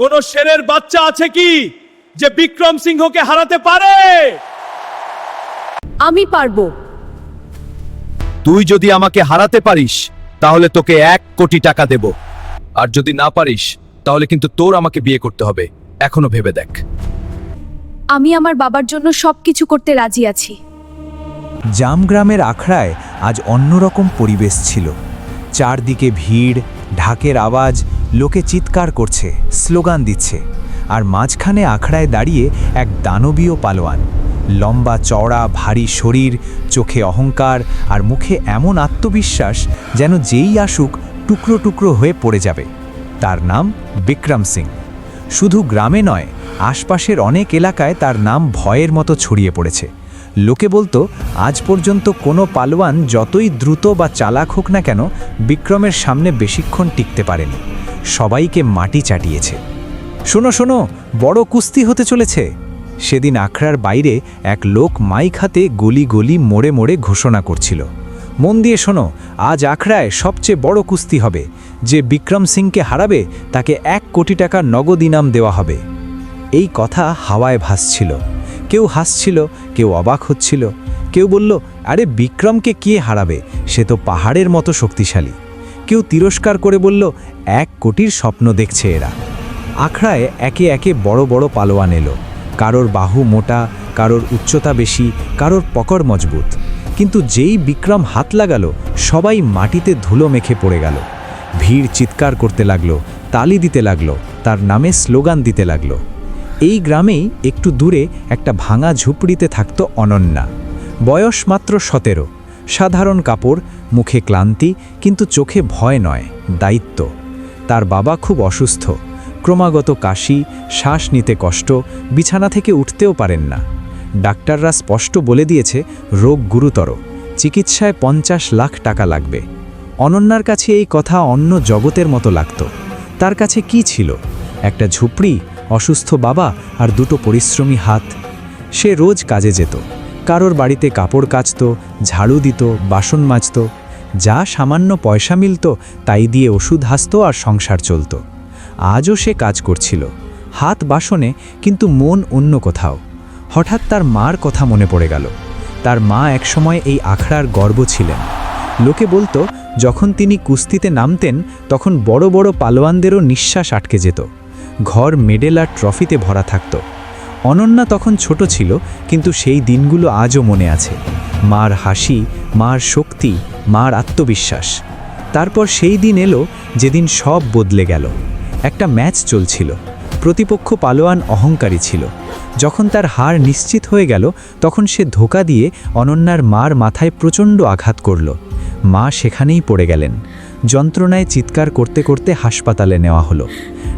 কোন শেরের বাচ্চা আছে কি যে বিক্রম সিংহকে হারাতে পারে? আমি পারব। তুই যদি আমাকে হারাতে পারিস তাহলে তোকে এক কোটি টাকা দেব। আর যদি না পারিস তাহলে কিন্তু তোর আমাকে বিয়ে করতে হবে। এখনও ভেবে দেখ। আমি আমার বাবার জন্য সবকিছু করতে রাজি আছি। জামগ্রামের আখড়ায় আজ অন্যরকম পরিবেশ ছিল। চারদিকে ভিড় ঢাকের আওয়াজ লোকে চিৎকার করছে। স্লোগান দিচ্ছে আর মাঝখানে আখড়ায় দাঁড়িয়ে এক দানবীয় পালোয়ান। লম্বা চওড়া, ভারী শরীর, চোখে অহংকার আর মুখে এমন আত্মবিশ্বাস যেন যেই আসুক টুকরো টুকরো হয়ে পড়ে যাবে। তার নাম বিক্রম সিং। শুধু গ্রামে নয়, আশপাশের অনেক এলাকায় তার নাম ভয়ের মতো ছড়িয়ে পড়েছে। লোকে বলতো, আজ পর্যন্ত কোনো পালোয়ান যতই দ্রুত বা চালাক হোক না কেন, বিক্রমের সামনে বেশিক্ষণ টিকতে পারেনি। সবাইকে মাটি চাটিয়েছে। শোনো শোনো, বড় কুস্তি হতে চলেছে। সেদিন আখড়ার বাইরে এক লোক মাইক হাতে গলি গলি মোড়ে মোড়ে ঘোষণা করছিল। মন দিয়ে শোনো, আজ আখড়ায় সবচেয়ে বড় কুস্তি হবে। যে বিক্রম সিংকে হারাবে, তাকে এক কোটি টাকা নগদ ইনাম দেওয়া হবে। এই কথা হাওয়ায় ভাসছিল। কেউ হাসছিল, কেউ অবাক হচ্ছিল। কেউ বলল, আরে বিক্রমকে কে হারাবে? সে তো পাহাড়ের মতো শক্তিশালী। কেউ তিরস্কার করে বলল এক কোটির স্বপ্ন দেখছে এরা। আখড়ায় একে একে বড় বড় পালোয়ান এলো। কারোর বাহু মোটা, কারোর উচ্চতা বেশি, কারোর পকড় মজবুত। কিন্তু যেই বিক্রম হাত লাগালো, সবাই মাটিতে ধুলো মেখে পড়ে গেল। ভিড় চিৎকার করতে লাগল, তালি দিতে লাগল, তার নামে স্লোগান দিতে লাগল। এই গ্রামেই একটু দূরে একটা ভাঙা ঝুপড়িতে থাকত অনন্যা। বয়স মাত্র সতেরো। সাধারণ কাপড়, মুখে ক্লান্তি, কিন্তু চোখে ভয় নয়, দায়িত্ব। তার বাবা খুব অসুস্থ। ক্রমাগত কাশি, শ্বাস নিতে কষ্ট, বিছানা থেকে উঠতেও পারেন না। ডাক্তাররা স্পষ্ট বলে দিয়েছে, রোগ গুরুতর। চিকিৎসায় পঞ্চাশ লাখ টাকা লাগবে। অনন্যার কাছে এই কথা অন্য জগতের মতো লাগত। তার কাছে কি ছিল? একটা ঝুপড়ি, অসুস্থ বাবা আর দুটো পরিশ্রমী হাত। সে রোজ কাজে যেত। কারোর বাড়িতে কাপড় কাচত, ঝাড়ু দিত, বাসন মাজত। যা সামান্য পয়সা মিলত, তাই দিয়ে ওষুধ হাসত আর সংসার চলত। আজও সে কাজ করছিল। হাত বাসনে, কিন্তু মন অন্য কোথাও। হঠাৎ তার মার কথা মনে পড়ে গেল। তার মা একসময় এই আখড়ার গর্ব ছিলেন। লোকে বলতো, যখন তিনি কুস্তিতে নামতেন, তখন বড় বড় পালোয়ানদেরও নিঃশ্বাস আটকে যেত। ঘর, মেডেল আর ট্রফিতে ভরা থাকত। অনন্যা তখন ছোট ছিল, কিন্তু সেই দিনগুলো আজও মনে আছে। মার হাসি, মার শক্তি, মার আত্মবিশ্বাস। তারপর সেই দিন এলো যেদিন সব বদলে গেল। একটা ম্যাচ চলছিল। প্রতিপক্ষ পালোয়ান অহংকারী ছিল। যখন তার হার নিশ্চিত হয়ে গেল, তখন সে ধোকা দিয়ে অনন্যার মার মাথায় প্রচণ্ড আঘাত করল। মা সেখানেই পড়ে গেলেন। যন্ত্রণায় চিৎকার করতে করতে হাসপাতালে নেওয়া হলো।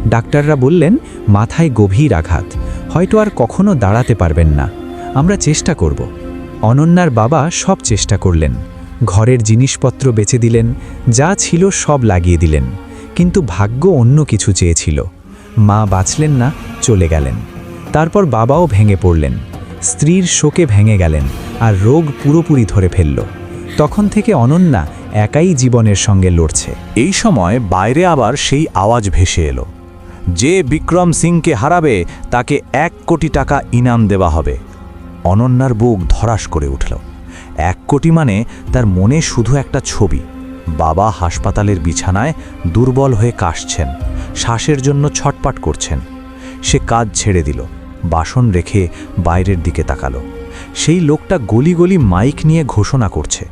ডাক্তাররা বললেন, মাথায় গভীর আঘাত। হয়তো আর কখনো দাঁড়াতে পারবেন না। আমরা চেষ্টা করব। অনন্যার বাবা সব চেষ্টা করলেন। ঘরের জিনিসপত্র বেচে দিলেন, যা ছিল সব লাগিয়ে দিলেন, কিন্তু ভাগ্য অন্য কিছু চেয়েছিল। মা বাঁচলেন না, চলে গেলেন। তারপর বাবাও ভেঙে পড়লেন। স্ত্রীর শোকে ভেঙে গেলেন আর রোগ পুরোপুরি ধরে ফেলল। তখন থেকে অনন্যা একাই জীবনের সঙ্গে লড়ছে। এই সময় বাইরে আবার সেই আওয়াজ ভেসে এলো। যে বিক্রম সিংকে হারাবে, তাকে এক কোটি টাকা ইনাম দেওয়া হবে। অনন্যার বুক ধরাস করে উঠল। এক কোটি মানে তার মনে শুধু একটা ছবি। বাবা হাসপাতালের বিছানায় দুর্বল হয়ে কাশছেন, শ্বাসের জন্য ছটপাট করছেন। সে কাজ ছেড়ে দিল, বাসন রেখে বাইরের দিকে তাকালো। সেই লোকটা গলি গলি মাইক নিয়ে ঘোষণা করছে।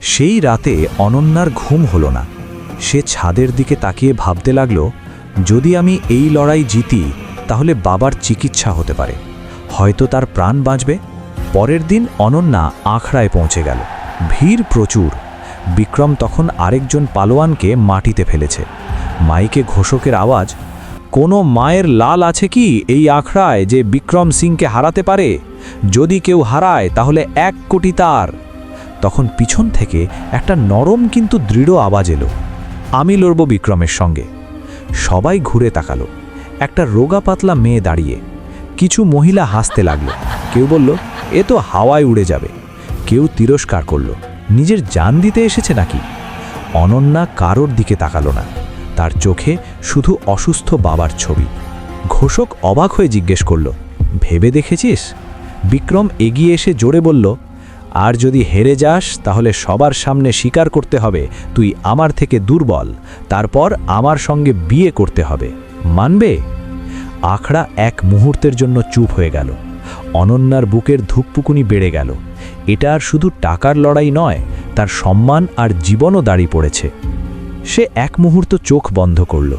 সেই রাতে অনন্যার ঘুম হলো না। সে ছাদের দিকে তাকিয়ে ভাবতে লাগল, যদি আমি এই লড়াই জিতি, তাহলে বাবার চিকিৎসা হতে পারে। হয়তো তার প্রাণ বাঁচবে। পরের দিন অনন্যা আখড়ায় পৌঁছে গেল। ভিড় প্রচুর। বিক্রম তখন আরেকজন পালোয়ানকে মাটিতে ফেলেছে। মাইকে ঘোষকের আওয়াজ, কোনো মায়ের লাল আছে কি এই আখড়ায় যে বিক্রম সিংকে হারাতে পারে? যদি কেউ হারায়, তাহলে এক কোটি তার। তখন পিছন থেকে একটা নরম কিন্তু দৃঢ় আওয়াজ এলো। আমি লড়ব বিক্রমের সঙ্গে। সবাই ঘুরে তাকালো। একটা রোগা পাতলা মেয়ে দাঁড়িয়ে কিছু মহিলা হাসতে লাগল। কেউ বলল এ তো হাওয়ায় উড়ে যাবে। কেউ তিরস্কার করল। নিজের জান দিতে এসেছে নাকি? অনন্যা কারোর দিকে তাকালো না। তার চোখে শুধু অসুস্থ বাবার ছবি। ঘোষক অবাক হয়ে জিজ্ঞেস করল, ভেবে দেখেছিস? বিক্রম এগিয়ে এসে জোরে বলল, আর যদি হেরে যাস, তাহলে সবার সামনে স্বীকার করতে হবে। তুই আমার থেকে দুর্বল। তারপর আমার সঙ্গে বিয়ে করতে হবে। মানবে? আখড়া এক মুহূর্তের জন্য চুপ হয়ে গেল। অনন্যার বুকের ধুকপুকুনি বেড়ে গেল। এটা আর শুধু টাকার লড়াই নয়, তার সম্মান আর জীবনও দাঁড়িয়ে পড়েছে। সে এক মুহূর্ত চোখ বন্ধ করল,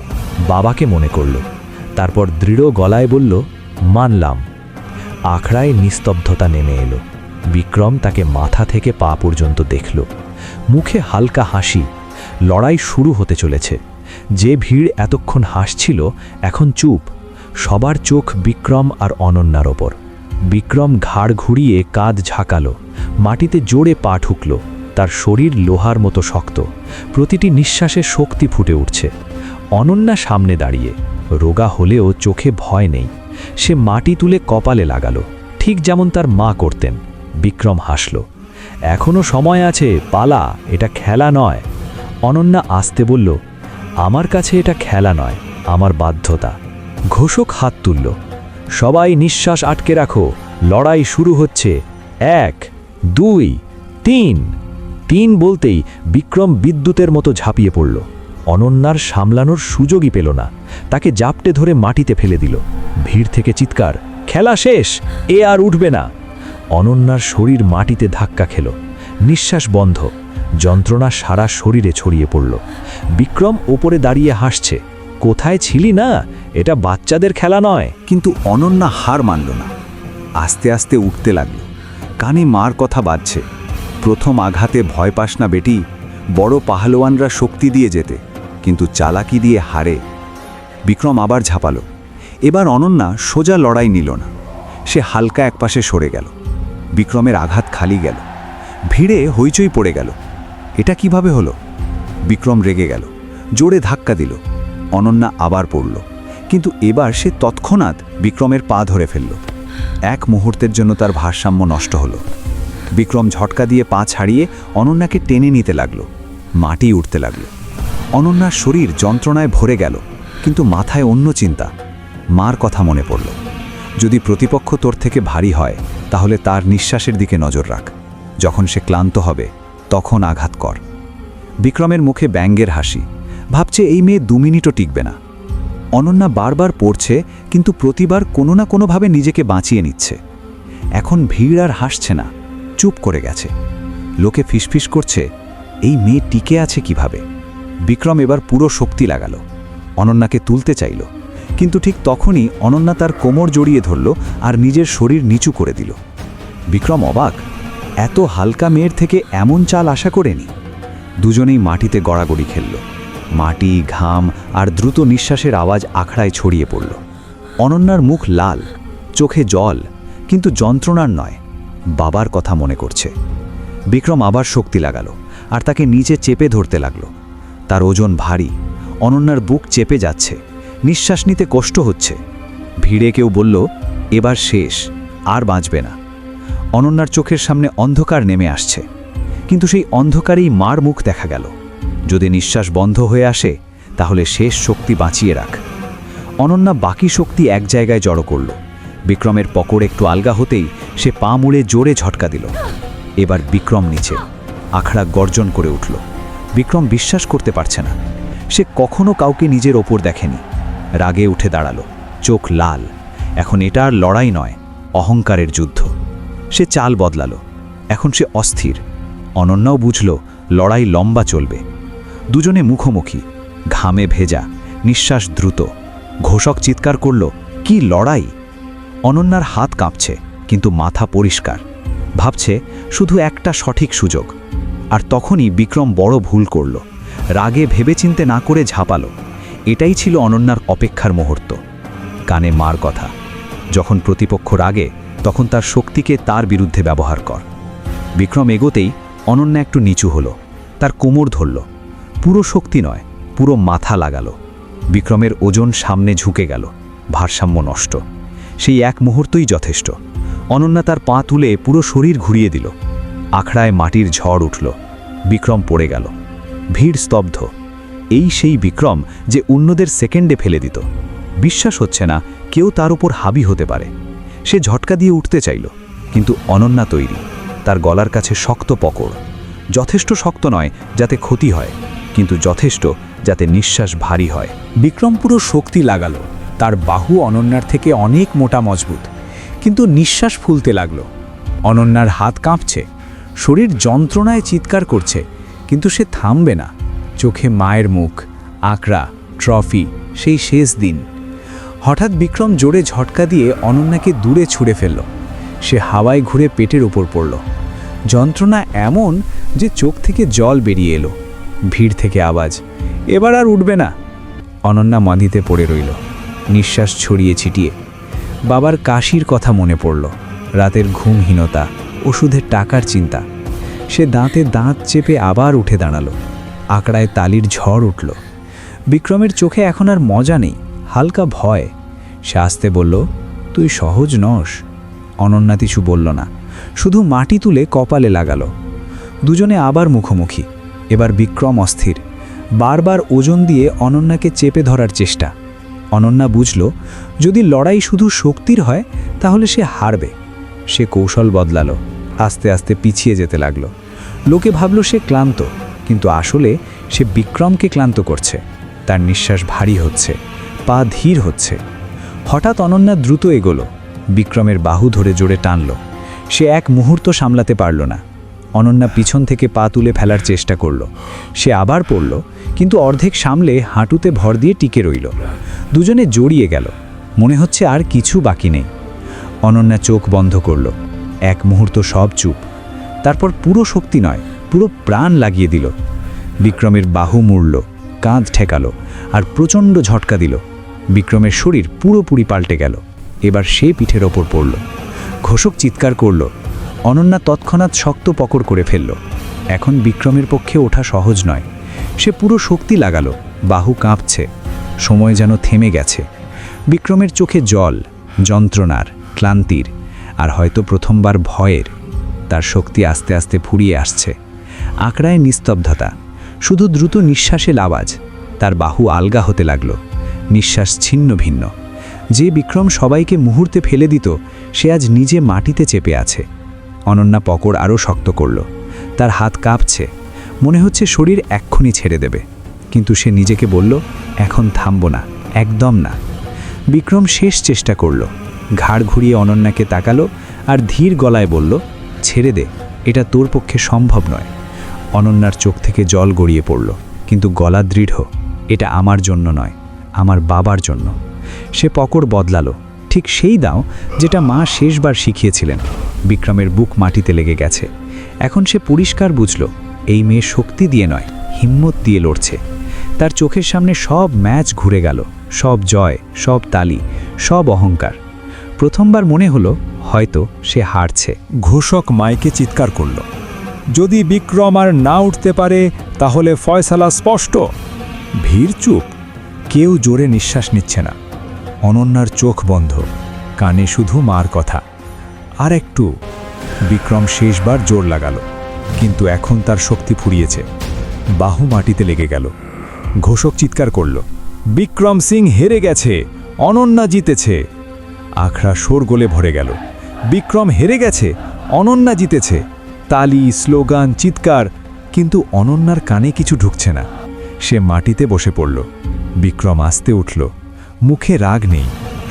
বাবাকে মনে করল। তারপর দৃঢ় গলায় বলল, মানলাম। আখড়ায় নিস্তব্ধতা নেমে এলো। বিক্রম তাকে মাথা থেকে পা পর্যন্ত দেখল। মুখে হালকা হাসি। লড়াই শুরু হতে চলেছে। যে ভিড় এতক্ষণ হাসছিল, এখন চুপ। সবার চোখ বিক্রম আর অনন্যার ওপর। বিক্রম ঘাড় ঘুরিয়ে কাঁধ ঝাঁকালো, মাটিতে জোরে পা ঠুকল, তার শরীর লোহার মতো শক্ত, প্রতিটি নিঃশ্বাসে শক্তি ফুটে উঠছে। অনন্যা সামনে দাঁড়িয়ে, রোগা হলেও চোখে ভয় নেই, সে মাটি তুলে কপালে লাগালো, ঠিক যেমন তার মা করতেন। বিক্রম হাসল, এখনও সময় আছে, পালা, এটা খেলা নয়। অনন্যা আসতে বলল, আমার কাছে এটা খেলা নয়, আমার বাধ্যতা। ঘোষক হাত তুলল সবাই নিঃশ্বাস আটকে রাখো। লড়াই শুরু হচ্ছে। এক, দুই, তিন। তিন বলতেই বিক্রম বিদ্যুতের মতো ঝাঁপিয়ে পড়ল। অনন্যার সামলানোর সুযোগই পেল না। তাকে জাপটে ধরে মাটিতে ফেলে দিল। ভিড় থেকে চিৎকার, খেলা শেষ! এ আর উঠবে না! অনন্যার শরীর মাটিতে ধাক্কা খেল। নিঃশ্বাস বন্ধ। যন্ত্রণা সারা শরীরে ছড়িয়ে পড়ল। বিক্রম ওপরে দাঁড়িয়ে হাসছে, কোথায় ছিলি না? এটা বাচ্চাদের খেলা নয়। কিন্তু অনন্যা হার মানল না। আস্তে আস্তে উঠতে লাগল। কানে মার কথা বাজছে। প্রথম আঘাতে ভয় পাস না বেটি। বড় পাহলোয়ানরা শক্তি দিয়ে যেতে, কিন্তু চালাকি দিয়ে হারে। বিক্রম আবার ঝাঁপালো। এবার অনন্যা সোজা লড়াই নিল না। সে হালকা একপাশে সরে গেল। বিক্রমের আঘাত খালি গেল। ভিড়ে হইচই পড়ে গেল। এটা কীভাবে হলো? বিক্রম রেগে গেল। জোরে ধাক্কা দিল। অনন্যা আবার পড়ল। কিন্তু এবার সে তৎক্ষণাৎ বিক্রমের পা ধরে ফেলল। এক মুহূর্তের জন্য তার ভারসাম্য নষ্ট হলো। বিক্রম ঝটকা দিয়ে পা ছাড়িয়ে অনন্যাকে টেনে নিতে লাগল, মাটি উঠতে লাগল। অনন্যার শরীর যন্ত্রণায় ভরে গেল, কিন্তু মাথায় অন্য চিন্তা, মার কথা মনে পড়ল। যদি প্রতিপক্ষ তোর থেকে ভারী হয়, তাহলে তার নিঃশ্বাসের দিকে নজর রাখ। যখন সে ক্লান্ত হবে, তখন আঘাত কর। বিক্রমের মুখে ব্যঙ্গের হাসি, ভাবছে এই মেয়ে দু মিনিটও টিকবে না। অনন্যা বারবার পড়ছে, কিন্তু প্রতিবার কোনো না কোনোভাবে নিজেকে বাঁচিয়ে নিচ্ছে। এখন ভিড় আর হাসছে না, চুপ করে গেছে। লোকে ফিসফিস করছে, এই মেয়ে টিকে আছে কীভাবে? বিক্রম এবার পুরো শক্তি লাগালো। অনন্যাকে তুলতে চাইল, কিন্তু ঠিক তখনই অনন্যা তার কোমর জড়িয়ে ধরল আর নিজের শরীর নিচু করে দিল। বিক্রম অবাক, এত হালকা মেয়ের থেকে এমন চাল আশা করেনি। দুজনেই মাটিতে গড়াগড়ি খেলল। মাটি, ঘাম আর দ্রুত নিঃশ্বাসের আওয়াজ আখড়ায় ছড়িয়ে পড়ল। অনন্যার মুখ লাল, চোখে জল, কিন্তু যন্ত্রণার নয়, বাবার কথা মনে করছে। বিক্রম আবার শক্তি লাগালো আর তাকে নিচে চেপে ধরতে লাগল। তার ওজন ভারী, অনন্যার বুক চেপে যাচ্ছে, নিঃশ্বাস নিতে কষ্ট হচ্ছে। ভিড়ে কেউ বলল, এবার শেষ, আর বাঁচবে না। অনন্যার চোখের সামনে অন্ধকার নেমে আসছে, কিন্তু সেই অন্ধকারেই মার মুখ দেখা গেল। যদি নিঃশ্বাস বন্ধ হয়ে আসে, তাহলে শেষ শক্তি বাঁচিয়ে রাখ। অনন্যা বাকি শক্তি এক জায়গায় জড়ো করল। বিক্রমের পকড় একটু আলগা হতেই সে পা মুড়ে জোরে ঝটকা দিল। এবার বিক্রম নিচে, আখড়া গর্জন করে উঠল। বিক্রম বিশ্বাস করতে পারছে না। সে কখনো কাউকে নিজের ওপর দেখেনি। রাগে উঠে দাঁড়াল। চোখ লাল। এখন এটা আর লড়াই নয়, অহংকারের যুদ্ধ। সে চাল বদলালো। এখন সে অস্থির। অনন্যাও বুঝল, লড়াই লম্বা চলবে। দুজনে মুখোমুখি, ঘামে ভেজা, নিঃশ্বাস দ্রুত। ঘোষক চিৎকার করল, কি লড়াই? অনন্যার হাত কাঁপছে, কিন্তু মাথা পরিষ্কার। ভাবছে, শুধু একটা সঠিক সুযোগ। আর তখনই বিক্রম বড় ভুল করল। রাগে ভেবেচিন্তে না করে ঝাঁপালো। এটাই ছিল অনন্যার অপেক্ষার মুহূর্ত। কানে মার কথা। যখন প্রতিপক্ষ রাগে, তখন তার শক্তিকে তার বিরুদ্ধে ব্যবহার কর। বিক্রম এগোতেই অনন্যা একটু নিচু হলো। তার কোমর ধরল। পুরো শক্তি নয়, পুরো মাথা লাগালো। বিক্রমের ওজন সামনে ঝুঁকে গেল, ভারসাম্য নষ্ট। সেই এক মুহূর্তই যথেষ্ট। অনন্যা তার পা তুলে পুরো শরীর ঘুরিয়ে দিল। আখড়ায় মাটির ঝড় উঠল। বিক্রম পড়ে গেল। ভিড় স্তব্ধ। এই সেই বিক্রম যে অন্যদের সেকেন্ডে ফেলে দিত। বিশ্বাস হচ্ছে না, কেউ তার উপর হাবি হতে পারে। সে ঝটকা দিয়ে উঠতে চাইল, কিন্তু অনন্যা তৈরি। তার গলার কাছে শক্ত পকড়। যথেষ্ট শক্ত নয়, যাতে ক্ষতি হয়। কিন্তু যথেষ্ট যাতে নিঃশ্বাস ভারী হয়। বিক্রম পুরো শক্তি লাগালো। তার বাহু অনন্যার থেকে অনেক মোটা মজবুত। কিন্তু নিঃশ্বাস ফুলতে লাগল। অনন্যার হাত কাঁপছে। শরীর যন্ত্রণায় চিৎকার করছে। কিন্তু সে থামবে না। চোখে মায়ের মুখ আঁকড়া ট্রফি, সেই শেষ দিন। হঠাৎ বিক্রম জোরে ঝটকা দিয়ে অনন্যাকে দূরে ছুঁড়ে ফেলল। সে হাওয়ায় ঘুরে পেটের ওপর পড়ল। যন্ত্রণা এমন যে চোখ থেকে জল বেরিয়ে এলো। ভিড় থেকে আওয়াজ। এবার আর উঠবে না। অনন্যা মাদিতে পড়ে রইল। নিঃশ্বাস ছড়িয়ে ছিটিয়ে। বাবার কাশির কথা মনে পড়ল। রাতের ঘুমহীনতা, ওষুধের টাকার চিন্তা। সে দাঁতে দাঁত চেপে আবার উঠে দাঁড়াল। আকড়ায় তালির ঝড় উঠল। বিক্রমের চোখে এখন আর মজা নেই, হালকা ভয়। সে আসতে বলল, তুই সহজ নস। অনন্যা কিছু বলল না। শুধু মাটি তুলে কপালে লাগালো। দুজনে আবার মুখোমুখি। এবার বিক্রম অস্থির। বারবার ওজন দিয়ে অনন্যাকে চেপে ধরার চেষ্টা। অনন্যা বুঝল, যদি লড়াই শুধু শক্তির হয়, তাহলে সে হারবে। সে কৌশল বদলালো, আস্তে আস্তে পিছিয়ে যেতে লাগল। লোকে ভাবল সে ক্লান্ত, কিন্তু আসলে সে বিক্রমকে ক্লান্ত করছে। তার নিঃশ্বাস ভারী হচ্ছে, পা ধীর হচ্ছে। হঠাৎ অনন্যা দ্রুত এগোলো, বিক্রমের বাহু ধরে জোরে টানল। সে এক মুহূর্ত সামলাতে পারল না। অনন্যা পিছন থেকে পা তুলে ফেলার চেষ্টা করল। সে আবার পড়ল, কিন্তু অর্ধেক সামলে হাঁটুতে ভর দিয়ে টিকে রইল। দুজনে জড়িয়ে গেল। মনে হচ্ছে আর কিছু বাকি নেই। অনন্যা চোখ বন্ধ করল। এক মুহূর্ত সব চুপ। তারপর পুরো শক্তি নয়, পুরো প্রাণ লাগিয়ে দিল। বিক্রমের বাহু মুড়ল, কাঁধ ঠেকালো আর প্রচণ্ড ঝটকা দিল। বিক্রমের শরীর পুরোপুরি পাল্টে গেল। এবার সে পিঠের ওপর পড়ল। ঘোষক চিৎকার করল অনন্যা তৎক্ষণাৎ শক্ত পকড় করে ফেলল। এখন বিক্রমের পক্ষে ওঠা সহজ নয়। সে পুরো শক্তি লাগালো, বাহু কাঁপছে, সময় যেন থেমে গেছে। বিক্রমের চোখে জল, যন্ত্রণার, ক্লান্তির, আর হয়তো প্রথমবার ভয়ের, তার শক্তি আস্তে আস্তে ফুরিয়ে আসছে। আঁকড়ায় নিস্তব্ধতা, শুধু দ্রুত নিঃশ্বাসের আওয়াজ তার বাহু আলগা হতে লাগল, নিঃশ্বাস ছিন্ন ভিন্ন। যে বিক্রম সবাইকে মুহূর্তে ফেলে দিত, সে আজ নিজে মাটিতে চেপে আছে। অনন্যা পকড় আরও শক্ত করল। তার হাত কাঁপছে। মনে হচ্ছে শরীর এক্ষুনি ছেড়ে দেবে। কিন্তু সে নিজেকে বলল, এখন থামব না, একদম না। বিক্রম শেষ চেষ্টা করল। ঘাড় ঘুরিয়ে অনন্যাকে তাকালো আর ধীর গলায় বলল, ছেড়ে দে, এটা তোর পক্ষে সম্ভব নয়। অনন্যার চোখ থেকে জল গড়িয়ে পড়ল, কিন্তু গলা দৃঢ়। এটা আমার জন্য নয়, আমার বাবার জন্য। সে পকড় বদলালো। ঠিক সেই দাও যেটা মা শেষবার শিখিয়েছিলেন। বিক্রমের বুক মাটিতে লেগে গেছে। এখন সে পরিষ্কার বুঝল, এই মেয়ে শক্তি দিয়ে নয়, হিম্মত দিয়ে লড়ছে। তার চোখের সামনে সব ম্যাচ ঘুরে গেল, সব জয়, সব তালি, সব অহংকার। প্রথমবার মনে হলো, হয়তো সে হারছে। ঘোষক মাইকে চিৎকার করল, যদি বিক্রম আর না উঠতে পারে, তাহলে ফয়সালা স্পষ্ট? ভিড় চুপ, কেউ জোরে নিঃশ্বাস নিচ্ছে না। অনন্যার চোখ বন্ধ, কানে শুধু মার কথা। আর একটু। বিক্রম শেষবার জোর লাগালো, কিন্তু এখন তার শক্তি ফুরিয়েছে। বাহু মাটিতে লেগে গেল। ঘোষক চিৎকার করল, বিক্রম সিং হেরে গেছে, অনন্যা জিতেছে। আখড়া শোর গোলে ভরে গেল, বিক্রম হেরে গেছে, অনন্যা জিতেছে। তালি, স্লোগান, চিৎকার, কিন্তু অনন্যার কানে কিছু ঢুকছে না। সে মাটিতে বসে পড়ল, বিক্রম আসতে উঠল, মুখে রাগ নেই,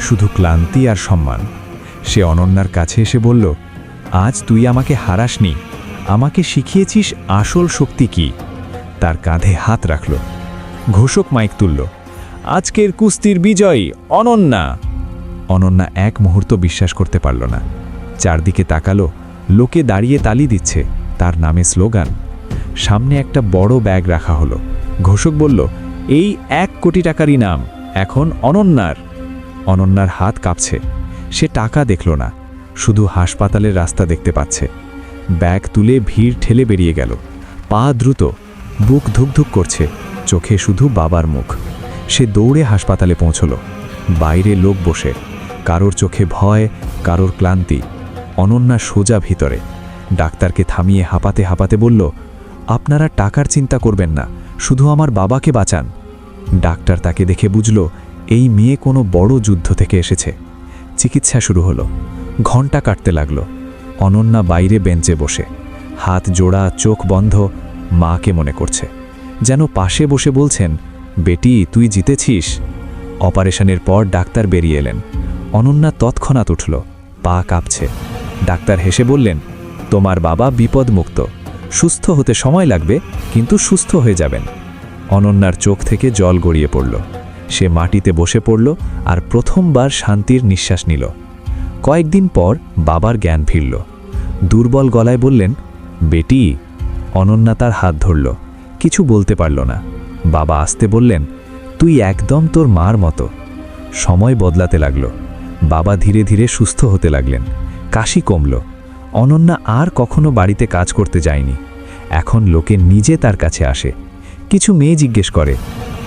শুধু ক্লান্তি আর সম্মান। সে অনন্যার কাছে এসে বলল, আজ তুই আমাকে হারাসনি। আমাকে শিখিয়েছিস আসল শক্তি কি? তার কাঁধে হাত রাখল। ঘোষক মাইক তুলল, আজকের কুস্তির বিজয়ী অনন্যা! অনন্যা এক মুহূর্ত বিশ্বাস করতে পারল না। চারদিকে তাকালো, লোকে দাঁড়িয়ে তালি দিচ্ছে, তার নামে স্লোগান। সামনে একটা বড় ব্যাগ রাখা হলো। ঘোষক বলল, এই এক কোটি টাকার ইনাম এখন অনন্যার। অনন্যার হাত কাঁপছে। সে টাকা দেখল না, শুধু হাসপাতালের রাস্তা দেখতে পাচ্ছে। ব্যাগ তুলে ভিড় ঠেলে বেরিয়ে গেল। পা দ্রুত, বুক ধুকধুক করছে, চোখে শুধু বাবার মুখ। সে দৌড়ে হাসপাতালে পৌঁছল। বাইরে লোক বসে, কারোর চোখে ভয়, কারোর ক্লান্তি। অনন্যা সোজা ভিতরে, ডাক্তারকে থামিয়ে হাঁপাতে হাঁপাতে বলল, আপনারা টাকার চিন্তা করবেন না, শুধু আমার বাবাকে বাঁচান। ডাক্তার তাকে দেখে বুঝল, এই মেয়ে কোনো বড় যুদ্ধ থেকে এসেছে। চিকিৎসা শুরু হলো। ঘণ্টা কাটতে লাগল। অনন্যা বাইরে বেঞ্চে বসে। হাত জোড়া, চোখ বন্ধ, মাকে মনে করছে। যেন পাশে বসে বলছেন, বেটি, তুই জিতেছিস? অপারেশনের পর ডাক্তার বেরিয়ে এলেন। অনন্যা তৎক্ষণাৎ উঠল, পা কাঁপছে। ডাক্তার হেসে বললেন, তোমার বাবা বিপদমুক্ত। সুস্থ হতে সময় লাগবে, কিন্তু সুস্থ হয়ে যাবেন। অনন্যার চোখ থেকে জল গড়িয়ে পড়ল। সে মাটিতে বসে পড়ল আর প্রথমবার শান্তির নিঃশ্বাস নিল। কয়েকদিন পর বাবার জ্ঞান ফিরল। দুর্বল গলায় বললেন, বেটি, অনন্যা তার হাত ধরল, কিছু বলতে পারল না। বাবা আসতে বললেন, তুই একদম তোর মার মতো। সময় বদলাতে লাগল। বাবা ধীরে ধীরে সুস্থ হতে লাগলেন। কাশি কমল। অনন্যা আর কখনো বাড়িতে কাজ করতে যায়নি। এখন লোকে নিজে তার কাছে আসে। কিছু মেয়ে জিজ্ঞেস করে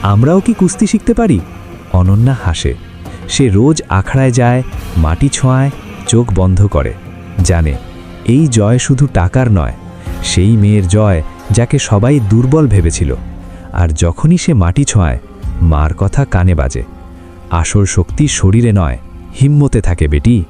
আমরাও কি কুস্তি শিখতে পারি? অনন্যা হাসে। সে রোজ আখড়ায় যায়, মাটি ছোঁয়ায়, চোখ বন্ধ করে। জানে, এই জয় শুধু টাকার নয়, সেই মেয়ের জয় যাকে সবাই দুর্বল ভেবেছিল। আর যখনই সে মাটি ছোঁয়ায়, মার কথা কানে বাজে। আসল শক্তি শরীরে নয়, হিম্মতে থাকে বেটি।